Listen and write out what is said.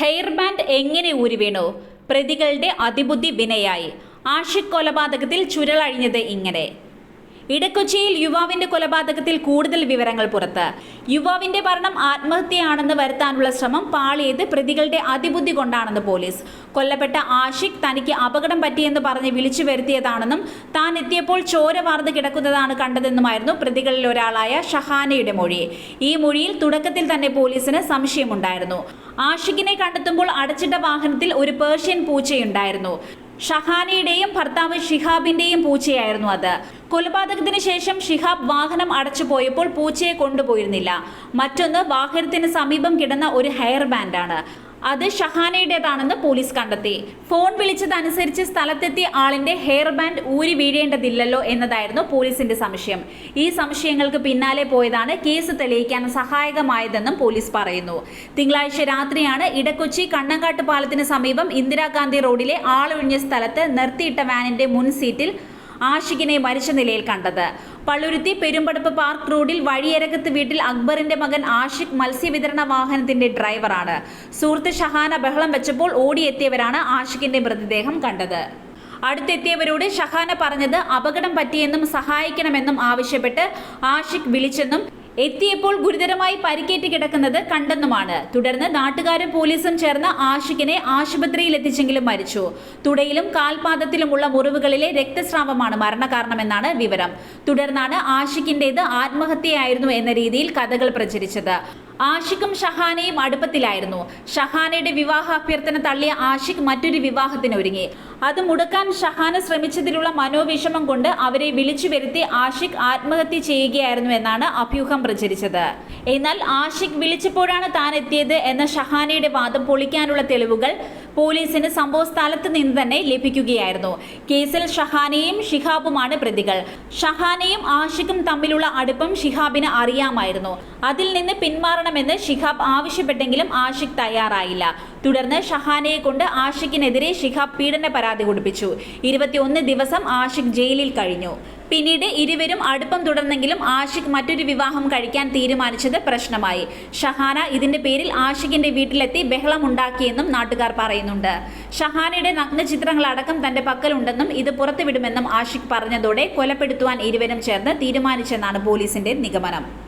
Hair band എങ്ങനെ ഊരി പ്രതികളുടെ അതിബുദ്ധി വിനയായി. ആഷിക് കൊലപാതകത്തിൽ ചുരളഴിഞ്ഞത് ഇങ്ങനെ. ഇടക്കൊച്ചിയിൽ യുവാവിന്റെ കൊലപാതകത്തിൽ കൂടുതൽ വിവരങ്ങൾ പുറത്ത്. യുവാവിന്റെ മരണം ആത്മഹത്യയാണെന്ന് വരുത്താനുള്ള ശ്രമം പാളിയത് പ്രതികളുടെ അതിബുദ്ധി കൊണ്ടാണെന്ന് പോലീസ്. കൊല്ലപ്പെട്ട ആഷിഖ് തനിക്ക് അപകടം പറ്റിയെന്ന് പറഞ്ഞ് വിളിച്ചു വരുത്തിയതാണെന്നും താൻ എത്തിയപ്പോൾ ചോര വാർന്ന് കിടക്കുന്നതാണ് കണ്ടതെന്നുമായിരുന്നു പ്രതികളിൽ ഒരാളായ ഷഹാനയുടെ മൊഴി. ഈ മൊഴിയിൽ തുടക്കത്തിൽ തന്നെ പോലീസിന് സംശയമുണ്ടായിരുന്നു. ആഷിഖിനെ കണ്ടെത്തുമ്പോൾ അടച്ചിട്ട വാഹനത്തിൽ ഒരു പേർഷ്യൻ പൂച്ചയുണ്ടായിരുന്നു. ഷഹാനയുടെയും ഭർത്താവ് ഷിഹാബിന്റെയും പൂച്ചയായിരുന്നു അത്. കൊലപാതകത്തിന് ശേഷം ഷിഹാബ് വാഹനം അടച്ചു പോയപ്പോൾ പൂച്ചയെ കൊണ്ടുപോയിരുന്നില്ല. മറ്റൊന്ന് വാഹനത്തിന് സമീപം കിടന്ന ഒരു ഹെയർ ബാൻഡാണ്. അത് ഷഹാനയുടേതാണെന്ന് പോലീസ് കണ്ടെത്തി. ഫോൺ വിളിച്ചതനുസരിച്ച് സ്ഥലത്തെത്തിയ ആളിന്റെ ഹെയർ ബാൻഡ് ഊരി വീഴേണ്ടതില്ലല്ലോ എന്നതായിരുന്നു പോലീസിന്റെ സംശയം. ഈ സംശയങ്ങൾക്ക് പിന്നാലെ പോയതാണ് കേസ് തെളിയിക്കാൻ സഹായകമായതെന്നും പോലീസ് പറയുന്നു. തിങ്കളാഴ്ച രാത്രിയാണ് ഇടക്കൊച്ചി കണ്ണങ്കാട്ട് പാലത്തിന് സമീപം ഇന്ദിരാഗാന്ധി റോഡിലെ ആളൊഴിഞ്ഞ സ്ഥലത്ത് നിർത്തിയിട്ട വാനിന്റെ മുൻ സീറ്റിൽ ആഷിഖിനെ മരിച്ച നിലയിൽ കണ്ടത്. പള്ളുരുത്തി പെരുമ്പടപ്പ് പാർക്ക് റോഡിൽ വഴിയരകത്ത് വീട്ടിൽ അക്ബറിന്റെ മകൻ ആഷിഖ് മത്സ്യവിതരണ വാഹനത്തിന്റെ ഡ്രൈവറാണ്. സുഹൃത്ത് ഷഹാന ബഹളം വെച്ചപ്പോൾ ഓടിയെത്തിയവരാണ് ആഷിഖിന്റെ മൃതദേഹം കണ്ടത്. അടുത്തെത്തിയവരോട് ഷഹാന പറഞ്ഞത് അപകടം പറ്റിയെന്നും സഹായിക്കണമെന്നും ആവശ്യപ്പെട്ട് ആഷിഖ് വിളിച്ചെന്നും എത്തിയപ്പോൾ ഗുരുതരമായി പരിക്കേറ്റ് കിടക്കുന്നത് കണ്ടെന്നുമാണ്. തുടർന്ന് നാട്ടുകാരും പോലീസും ചേർന്ന് ആഷിഖിനെ ആശുപത്രിയിൽ എത്തിച്ചെങ്കിലും മരിച്ചു. തുടയിലും കാൽപാദത്തിലുമുള്ള മുറിവുകളിലെ രക്തസ്രാവമാണ് മരണകാരണമെന്നാണ് വിവരം. തുടർന്നാണ് ആഷിഖിന്റേത് ആത്മഹത്യയായിരുന്നു എന്ന രീതിയിൽ കഥകൾ പ്രചരിച്ചത്. ആഷിഖും ഷഹാനയും അടുപ്പത്തിലായിരുന്നു. ഷഹാനയുടെ വിവാഹ അഭ്യർത്ഥന തള്ളിയ ആഷിഖ് മറ്റൊരു വിവാഹത്തിന് ഒരുങ്ങി അത് മുടക്കാൻ ഷഹാന ശ്രമിച്ചതിലുള്ള മനോവിഷമം കൊണ്ട് അവരെ വിളിച്ചു വരുത്തി ആഷിഖ് ആത്മഹത്യ ചെയ്യുകയായിരുന്നു എന്നാണ് അഭ്യൂഹം പ്രചരിച്ചത്. എന്നാൽ ആഷിഖ് വിളിച്ചപ്പോഴാണ് താൻ എത്തിയത് എന്ന ഷഹാനയുടെ വാദം പൊളിക്കാനുള്ള തെളിവുകൾ പോലീസിന് സംഭവ സ്ഥലത്ത് നിന്ന് തന്നെ ലഭിക്കുകയായിരുന്നു. കേസിൽ ഷഹാനയും ഷിഹാബുമാണ് പ്രതികൾ. ഷഹാനയും ആഷിഖും തമ്മിലുള്ള അടുപ്പം ഷിഹാബിന് അറിയാമായിരുന്നു. അതിൽ നിന്ന് പിന്മാറണമെന്ന് ഷിഹാബ് ആവശ്യപ്പെട്ടെങ്കിലും ആഷിഖ് തയ്യാറായില്ല. തുടർന്ന് ഷഹാനയെ കൊണ്ട് ആഷിഖിനെതിരെ ഷിഹാബ് പീഡന പരാതി കൊടുപ്പിച്ചു. ഇരുപത്തിയൊന്ന് ദിവസം ആഷിഖ് ജയിലിൽ കഴിഞ്ഞു. പിന്നീട് ഇരുവരും അടുപ്പം തുടർന്നെങ്കിലും ആഷിഖ് മറ്റൊരു വിവാഹം കഴിക്കാൻ തീരുമാനിച്ചത് പ്രശ്നമായി. ഷഹാന ഇതിന്റെ പേരിൽ ആഷിഖിന്റെ വീട്ടിലെത്തി ബഹളമുണ്ടാക്കിയെന്നും നാട്ടുകാർ പറയുന്നുണ്ട്. ഷഹാനയുടെ നഗ്നചിത്രങ്ങളടക്കം തന്റെ പക്കലുണ്ടെന്നും ഇത് പുറത്തുവിടുമെന്നും ആഷിഖ് പറഞ്ഞതോടെ കൊലപ്പെടുത്തുവാൻ ഇരുവരും ചേർന്ന് തീരുമാനിച്ചെന്നാണ് പോലീസിന്റെ നിഗമനം.